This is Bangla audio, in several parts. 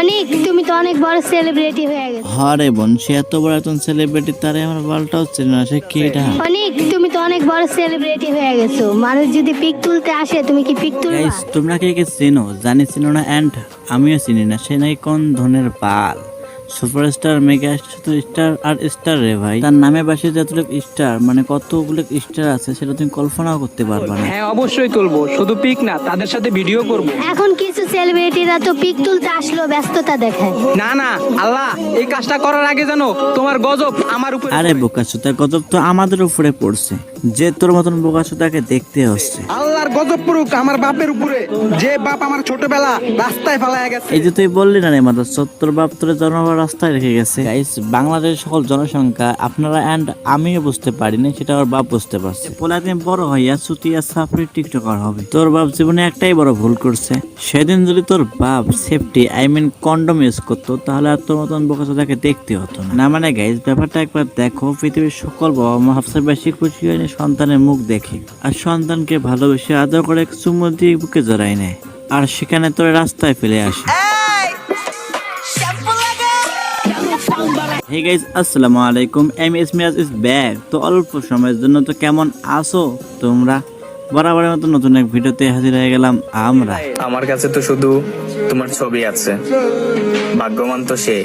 অনেক তুমি তো অনেক বড় সেলিব্রিটি হয়ে গেছো। আরে বোন সে এত বড় একজন সেলিব্রিটি তারে আমার বালটাও চেনে না সে কি এটা অনেক তুমি তো অনেক বড় সেলিব্রিটি হয়ে গেছো। মানুষ যদি পিক তুলতে আসে তুমি কি পিক তুলবা? তোমরা কে কে চেনো? জানি চিনো না অ্যান্ড আমিও চিনি না সে নাই কোন ধনের বাল। সুপারস্টার মেগা শুধু স্টার আর স্টার রে ভাই। তার নামে বাসে যতটুকু স্টার মানে কতগুলো স্টার আছে সেটা তুমি কল্পনাও করতে পারবা না। হ্যাঁ অবশ্যই তুলবো শুধু পিক না তাদের সাথে ভিডিও করব। এখন কিছু সেলিব্রিটিরা তো পিক তুলতে আসলো ব্যস্ততা দেখায় না না আল্লাহ এই কাজটা করার আগে জানো তোমার গজব আমার উপর আরে বোকাচোদা গজব তো আমাদের উপরে পড়ছে। যে তোর মতন বোকাচোদাকে দেখতে হচ্ছে। গজব আমার বাপের উপরে। যে বাপ আমার ছোটবেলা রাস্তায় ফেলায় গেছে। এই যে তুই বললি না রে মাদার বাপ রাস্তায় রেখে গেছে। গাইস বাংলাদেশের সকল জনসংখ্যা আপনারা আমিও বুঝতে সেটা বাপ বুঝতে পারছে। বড় হইয়া সুতিয়া সাফরি টিকটকার হবে। তোর বাপ জীবনে একটাই বড় ভুল করছে। সেদিন যদি তোর বাপ safety I mean condom use করতো, তাহলে আর তোর মতন বোকাচোদাকে দেখতে হতো না। মানে গাইস ব্যাপারটা একবার দেখো, পৃথিবীর সকল বাবা মা সবচেয়ে বেশি খুশি হয় সন্তানের মুখ দেখে। আর সন্তানকে ভালোবেসে আদর করে চুমু দিয়ে বুকে জড়াই নেয়। আর সেখানে তোর রাস্তায় ফেলে আসে। হে গাইস আসসালামু আলাইকুম। M S Miraj is back তো অল্প সময়ের জন্য তো কেমন আছো তোমরা? বরাবরের মতো নতুন এক ভিডিওতে হাজির হয়ে গেলাম আমরা। আমার কাছে তো শুধু তোমার ছবি আছে। ভাগ্যবান তো সে।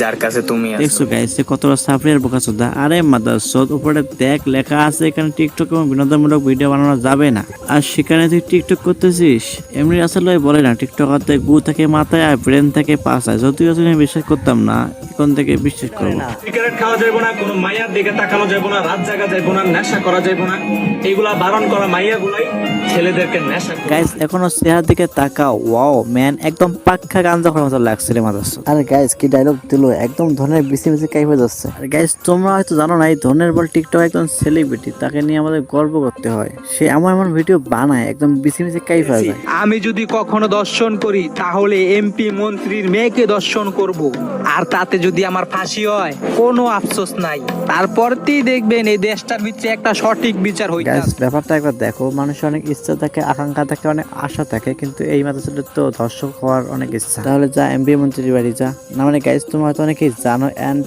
যার কাছে তুমি দেখছ গাইস সে কতটা সাফরিয়ার বোকা চোদা আরে মাদার সদ উপরে দেখ লেখা আছে এখানে টিকটক এবং বিনোদনমূলক ভিডিও বানানো যাবে না। আর সেখানে তুই টিকটক করতেছিস? এমনি আসলে বলে না টিকটক হাতে গু থেকে মাথায় আর ব্রেন থেকে পাশায় যদিও আসলে বিশ্বাস করতাম না এখন থেকে বিশ্বাস করব। সিগারেট খাওয়া যাবে না কোনো মাইয়ার দিকে তাকানো যাবে না রাত জাগা যাবে না নেশা করা যাবে না। এইগুলা বারণ করা মাইয়া গুলাই ছেলেদেরকে নেশা গাইস এখনও চেহার দিকে তাকাও। ওয়াও ম্যান একদম পাক্কা গাঞ্জা মতো লাগছে রে আরে গাইস কি ডায়লগ দিল? একদম ধরনের বেশি বেশি কাইফ হয়ে যাচ্ছে। আর গাইস তোমরা হয়তো জানো না এই ধরনের বল টিকটক একদম সেলিব্রিটি তাকে নিয়ে আমাদের গর্ব করতে হয়। সে এমন এমন ভিডিও বানায় একদম বেশি বেশি কাইফ হয়ে যায়। আমি যদি কখনো দর্শন করি তাহলে এমপি মন্ত্রীর মেয়েকে দর্শন করব। আর তাতে যদি আমার ফাঁসি হয় কোনো আফসোস নাই। তারপরতেই দেখবেন এই দেশটার ভিতরে একটা সঠিক বিচার হইতে গাইস ব্যাপারটা একবার দেখো মানুষের অনেক ইচ্ছা থাকে আকাঙ্ক্ষা থাকে অনেক আশা থাকে কিন্তু এই মাদ্রাসাটার তো দর্শক হওয়ার অনেক ইচ্ছা। তাহলে যা এমবি মন্ত্রীর বাড়ি যা। না মানে গাইস তুমি হয়তো অনেকেই জানো অ্যান্ড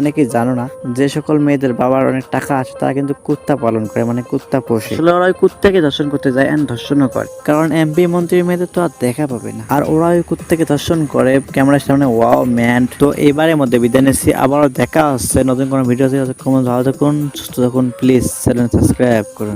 অনেকেই জানো না যে সকল মেয়েদের বাবার অনেক টাকা আছে তারা কিন্তু কুত্তা পালন করে মানে কুত্তা পোষে। আসলে ওরা ওই কুত্তাকে ধর্ষণ করতে যায় এন্ড ধর্ষণও করে। কারণ এমপি মন্ত্রীর মেয়েদের তো আর দেখা পাবে না। আর ওরা ওই কুত্তাকে ধর্ষণ করে ক্যামেরার সামনে ওয়াও ম্যান তো এবারের মধ্যে বিদায় নিচ্ছি আবারও দেখা হচ্ছে। নতুন কোনো ভিডিও থেকে ভালো থাকুন সুস্থ থাকুন প্লিজ চ্যানেল সাবস্ক্রাইব করুন।